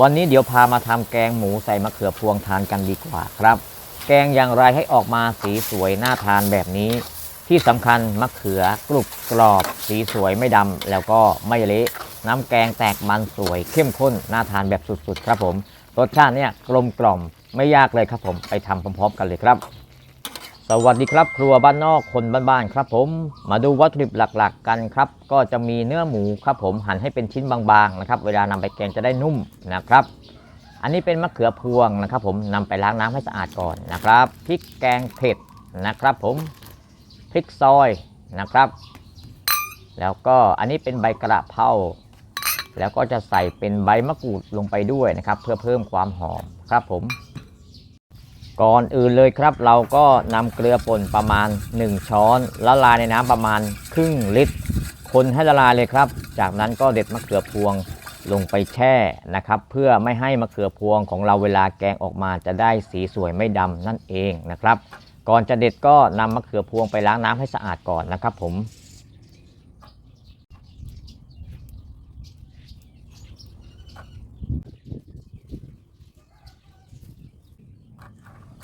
วันนี้เดี๋ยวพามาทำแกงหมูใส่มะเขือพวงทานกันดีกว่าครับ แกงอย่างไรให้ออกมาสีสวยน่าทานแบบนี้ ที่สำคัญมะเขือกรุบกรอบ สีสวยไม่ดำแล้วก็ไม่เละน้ำแกงแตกมันสวย เข้มข้นน่าทานแบบสุดๆ ครับผมรสชาติเนี่ยกลมกล่อมไม่ยากเลยครับผมไปทำพร้อมๆ กันเลยครับ สวัสดีครับครัวบ้านนอกคนบ้านๆครับผม มาดูวัตถุดิบหลักๆ กันครับ ก็จะมีเนื้อหมูครับผมหั่นให้เป็นชิ้นบางๆนะครับ เวลานำไปแกงจะได้นุ่มนะครับ อันนี้เป็นมะเขือพวงนะครับ ผมนำไปล้างน้ำให้สะอาดก่อนนะครับพริกแกงเผ็ดนะครับ ผมพริกซอยนะครับ แล้วก็อันนี้เป็นใบกระเพราแล้วก็จะใส่เป็นใบมะกรูดลงไปด้วยนะครับ เพื่อเพิ่มความหอมครับผม ก่อนอื่นเลยครับ เราก็นำเกลือป่นประมาณ 1 ช้อนละลายในน้ำประมาณครึ่งลิตร คนให้ละลายเลยครับ จากนั้นก็เด็ดมะเขือพวงลงไปแช่นะครับ เพื่อไม่ให้มะเขือพวงของเราเวลาแกงออกมาจะได้สีสวยไม่ดำนั่นเองนะครับ ก่อนจะเด็ดก็นำมะเขือพวงไปล้างน้ำให้สะอาดก่อนนะครับผม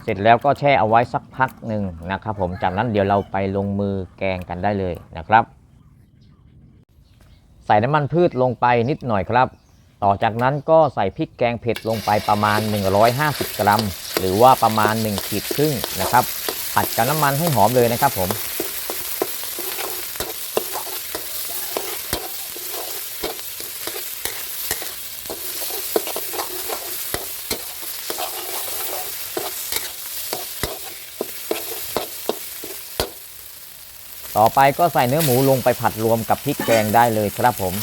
เสร็จแล้วก็แช่เอาไว้สักพักหนึ่งนะครับ ผมจากนั้นเดี๋ยวเราไปลงมือแกงกันได้เลยนะครับ ใส่น้ำมันพืชลงไปนิดหน่อยครับ ต่อจากนั้นก็ใส่พริกแกงเผ็ดลงไปประมาณ 150 กรัม หรือว่าประมาณ1ขีดครึ่งนะครับผัดกับน้ำมันให้หอมเลยนะครับผม ต่อไปก็ใส่เนื้อหมูลงไปผัดรวมกับพริกแกงได้เลยครับผม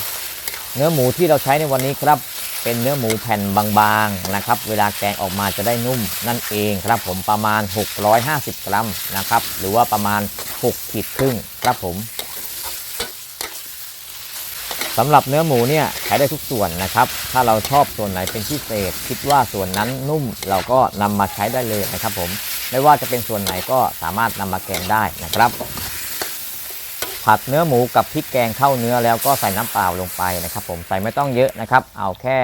เนื้อหมูที่เราใช้ในวันนี้ครับ เป็นเนื้อหมูแผ่นบางๆนะครับ เวลาแกงออกมาจะได้นุ่มนั่นเองครับผมประมาณ 650 กรัมนะครับ หรือว่าประมาณ6ขีดครึ่งครับผมสำหรับเนื้อหมูเนี่ยใช้ได้ทุกส่วนนะครับ ถ้าเราชอบส่วนไหนเป็นพิเศษ คิดว่าส่วนนั้นนุ่มเราก็นำมาใช้ได้เลยนะครับผม ไม่ว่าจะเป็นส่วนไหนก็สามารถนำมาแกงได้นะครับ ผัดเนื้อหมูกับพริกแกงเข้าเนื้อแล้วก็ใส่น้ำเปล่าลงไปนะครับ ผมใส่ไม่ต้องเยอะนะครับ เอาแค่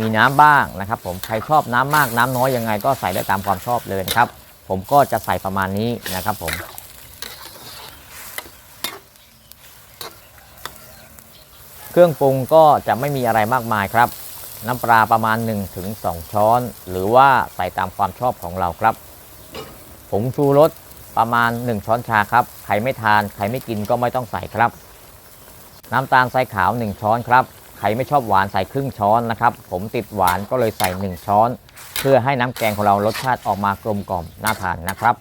มีน้ำบ้างนะครับ ผมใครชอบน้ำมากน้ำน้อยยังไง ก็ใส่ได้ตามความชอบเลยนะครับ ผมก็จะใส่ประมาณนี้นะครับ ผมเครื่องปรุงก็จะไม่มีอะไรมากมายครับ น้ำปลาประมาณ 1-2 ช้อน หรือว่าใส่ตามความชอบของเราครับผงชูรส ประมาณ 1 ช้อนชาครับ ใครไม่ทาน ใครไม่กินก็ไม่ต้องใส่ครับ น้ำตาลทรายขาว 1 ช้อนครับ ใครไม่ชอบหวานใส่ครึ่งช้อนนะครับ ผมติดหวานก็เลยใส่ 1 ช้อน เพื่อให้น้ำแกงของเรารสชาติออกมากลมกล่อมน่าทานนะครับ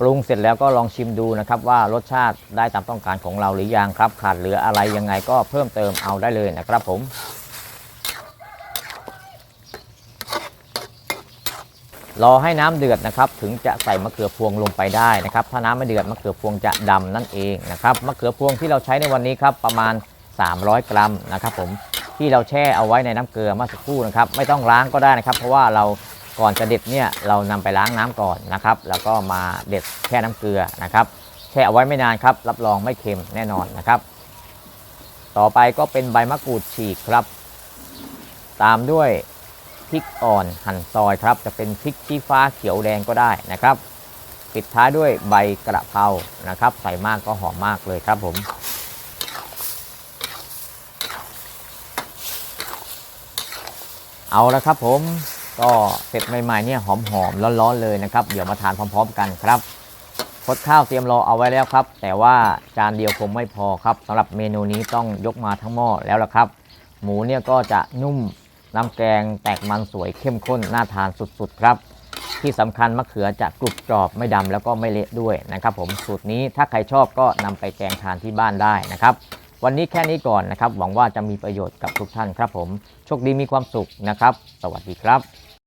ปรุงเสร็จแล้วก็ลองชิมดูนะครับว่ารสชาติได้ตามต้องการของเราหรือยังครับ ขาดเหลืออะไรยังไงก็เพิ่มเติมเอาได้เลยนะครับผม รอให้น้ำเดือดนะครับ ถึงจะใส่มะเขือพวงลงไปได้นะครับ ถ้าน้ำไม่เดือดมะเขือพวงจะดำนั่นเองนะครับมะเขือพวงที่เราใช้ในวันนี้ครับประมาณ 300 กรัมนะครับ ผมที่เราแช่เอาไว้ในน้ำเกลือเมื่อสักครู่นะครับ ไม่ต้องล้างก็ได้นะครับ เพราะว่าเราก่อนจะเด็ดเนี่ยเรานำไปล้างน้ำก่อนนะครับ แล้วก็มาเด็ดแช่น้ำเกลือนะครับ แช่เอาไว้ไม่นานครับ รับรองไม่เค็มแน่นอนนะครับ ต่อไปก็เป็นใบมะกรูดฉีกครับ ตามด้วย ริกอ่อนหั่นซอยครับ จะเป็นพริกชี้ฟ้าเขียวแดงก็ได้นะครับ ปิดท้ายด้วยใบกระเพรานะครับ ใส่มากก็หอมมากเลยครับผมเอาละครับผมก็เสร็จใหม่ๆเนี่ยหอมๆร้อนๆเลยนะครับ เดี๋ยวมาทานพร้อม ๆ กันครับพดข้าวเตรียมรอเอาไว้แล้วครับ แต่ว่าจานเดียวคงไม่พอครับสำหรับเมนูนี้ต้องยกมาทั้งหม้อแล้วละครับ หมูเนี่ยก็จะนุ่ม น้ำแกงแตกมันสวยเข้มข้นน่าทานสุดๆ ครับ ที่สำคัญมะเขือจะกรุบกรอบไม่ดำแล้วก็ไม่เละด้วยนะครับ ผมสูตรนี้ถ้าใครชอบก็นำไปแกงทานที่บ้านได้นะครับ วันนี้แค่นี้ก่อนนะครับ หวังว่าจะมีประโยชน์กับทุกท่านครับผมโชคดีมีความสุขนะครับ สวัสดีครับ